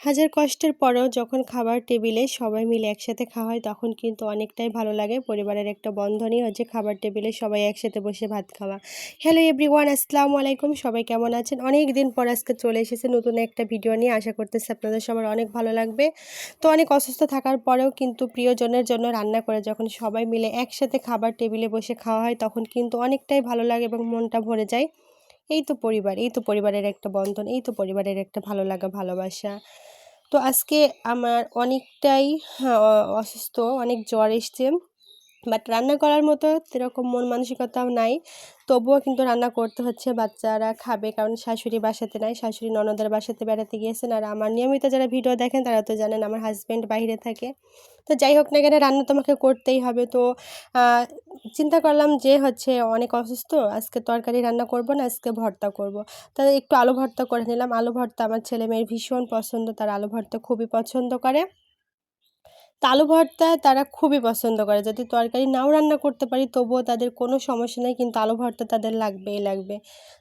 হাজার কষ্টের পরেও যখন খাবার টেবিলে সবাই মিলে একসাথে খাওয়া হয়, তখন কিন্তু অনেকটাই ভালো লাগে। পরিবারের একটা বন্ধনই হচ্ছে খাবার টেবিলে সবাই একসাথে বসে ভাত খাওয়া। হ্যালো এভরিওয়ান আসসালামু আলাইকুম। সবাই কেমন আছেন? অনেক দিন পর আজকে চলে এসেছে নতুন একটা ভিডিও নিয়ে। আশা করতেছি আপনাদের সবার অনেক ভালো লাগবে। তো অনেক অসুস্থ থাকার পরেও কিন্তু প্রিয়জনের জন্য রান্না করে যখন সবাই মিলে একসাথে খাবার টেবিলে বসে খাওয়া হয়, তখন কিন্তু অনেকটাই ভালো লাগে এবং মনটা ভরে যায়। এই তো পরিবার, এই তো পরিবারের একটা বন্ধন, এই তো পরিবারের একটা ভালো লাগা, ভালোবাসা। তো আজকে আমার অনেকটাই অসুস্থ, অনেক জ্বর এসছে। বাট রান্না করার মতো সেরকম মন মানসিকতাও নাই। তবুও কিন্তু রান্না করতে হচ্ছে, বাচ্চারা খাবে কারণ শাশুড়ি বাসাতে নাই, শাশুড়ি ননদের বাসাতে বেড়াতে গিয়েছেন। আর আমার নিয়মিত যারা ভিডিও দেখেন তারা তো জানেন আমার হাজব্যান্ড বাইরে থাকে। তো যাই হোক না কেন রান্না তোমাকে করতেই হবে। তো চিন্তা করলাম যে হচ্ছে অনেক অসুস্থ, আজকে তরকারি রান্না করব না, আজকে ভর্তা করব। তাহলে একটু আলু ভর্তা করে নিলাম। আলু ভর্তা আমার ছেলে মেয়ের ভীষণ পছন্দ, তার আলু ভর্তা খুবই পছন্দ করে। আলু ভর্তা তারা খুবই পছন্দ করে। যদি তরকারি নাও রান্না করতে পারি, তবুও তাদের কোনো সমস্যা নেই, কিন্তু আলু ভর্তা তাদের লাগবেই লাগবে।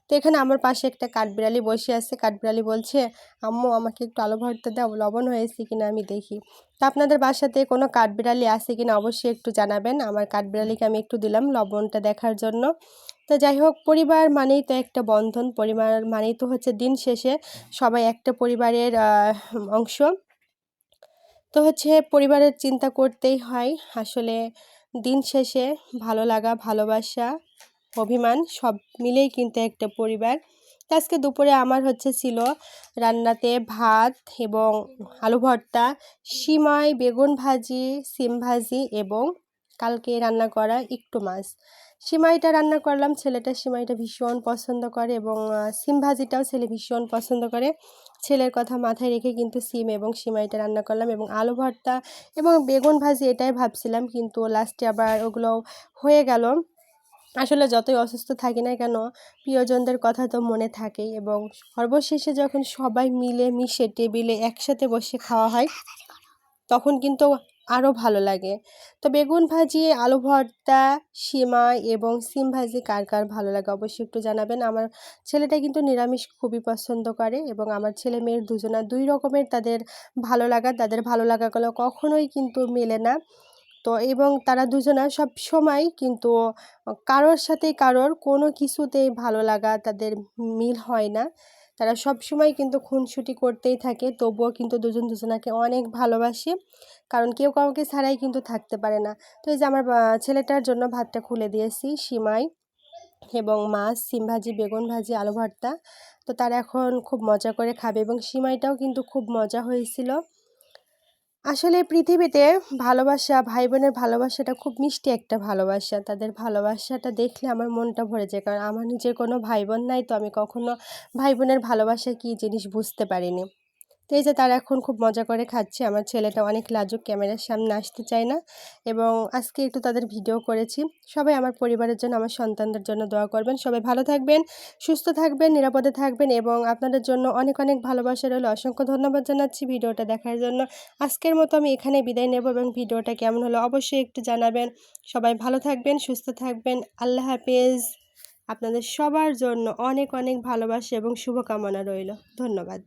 তো এখানে আমার পাশে একটা কাঠবিড়ালি বসে আছে। কাঠবিড়ালি বলছে, আম্মু, আমাকে একটু আলু ভর্তা দাও, লবণ হয়েছে কিনা আমি দেখি। তা আপনাদের বাসাতে কোনো কাঠবিড়ালি আছে কিনা অবশ্যই একটু জানাবেন। আমার কাঠবিড়ালিকে আমি একটু দিলাম লবণটা দেখার জন্য। তো যাই হোক, পরিবার মানেই তো একটা বন্ধন। পরিবার মানেই তো হচ্ছে দিন শেষে সবাই একটা পরিবারের অংশ। তো হচ্ছে পরিবারের চিন্তা করতেই হয়। আসলে দিন শেষে ভালো লাগা, ভালোবাসা, অভিমান সব মিলেই কিন্তু একটা পরিবার। আজকে দুপুরে আমার হচ্ছে ছিল রান্নাতে ভাত এবং আলু ভর্তা, সিমাই, বেগুন ভাজি, সিম ভাজি এবং কালকে রান্না করা একটু মাছ। সিমাইটা রান্না করলাম, ছেলেটা সিমাইটা ভীষণ পছন্দ করে এবং সিম ভাজিটাও ছেলে ভীষণ পছন্দ করে। ছেলের কথা মাথায় রেখে কিন্তু সিম এবং সিমাইটা রান্না করলাম এবং আলু ভর্তা এবং বেগুন ভাজি এটাই ভাবছিলাম, কিন্তু লাস্টে আবার ওগুলো হয়ে গেল। আসলে যতই অসুস্থ থাকি না কেন, প্রিয়জনদের কথা তো মনে থাকেই এবং সর্বশেষে যখন সবাই মিলে মিশে টেবিলে একসাথে বসে খাওয়া হয় তখন কিন্তু আরও ভালো লাগে। তো বেগুন ভাজি, আলু ভর্তা সিমাই এবং সিম ভাজি কার কার ভালো লাগে অবশ্যই একটু জানাবেন। আমার ছেলেটা কিন্তু নিরামিষ খুবই পছন্দ করে এবং আমার ছেলে মেয়ের দুজনা দুই রকমের তাদের ভালো লাগা, তাদের ভালো লাগাগুলো কখনোই কিন্তু মেলে না। তো এবং তারা দুজনা সব সময় কিন্তু কারোর সাথে কারোর কোনো কিছুতেই ভালো লাগা তাদের মিল হয় না। তারা সব সময় কিন্তু খুনসুটি করতেই থাকে, তবুও কিন্তু দুজন দুজনাকে অনেক ভালোবাসে। কারণ কেউ কাউকে ছাড়াই কিন্তু থাকতে পারে না। তো এই যে আমার ছেলেটার জন্য ভাতটা খুলে দিয়েছি, সিমাই এবং মাছ, সিম ভাজি, বেগুন ভাজি, আলু ভর্তা। তো তারা এখন খুব মজা করে খাবে এবং সিমাইটাও কিন্তু খুব মজা হয়েছিল। আসলে পৃথিবীতে ভালোবাসা ভাই বোনের ভালোবাসাটা খুব মিষ্টি একটা ভালোবাসা। তাদের ভালোবাসাটা দেখলে আমার মনটা ভরে যায়। কারণ আমার নিজের কোনো ভাই বোন নাই, তো আমি কখনো ভাই বোনের ভালোবাসা কী জিনিস বুঝতে পারিনি। তো এই যে তারা এখন খুব মজা করে খাচ্ছে। আমার ছেলেটা অনেক লাজুক, ক্যামেরার সামনে আসতে চায় না এবং আজকে একটু তাদের ভিডিও করেছি। সবাই আমার পরিবারের জন্য, আমার সন্তানদের জন্য দোয়া করবেন। সবাই ভালো থাকবেন, সুস্থ থাকবেন, নিরাপদে থাকবেন এবং আপনাদের জন্য অনেক অনেক ভালোবাসা রইল। অসংখ্য ধন্যবাদ জানাচ্ছি ভিডিওটা দেখার জন্য। আজকের মতো আমি এখানে বিদায় নেব এবং ভিডিওটা কেমন হলো অবশ্যই একটু জানাবেন। সবাই ভালো থাকবেন, সুস্থ থাকবেন। আল্লাহ হাফেজ। আপনাদের সবার জন্য অনেক অনেক ভালোবাসা এবং শুভকামনা রইল। ধন্যবাদ।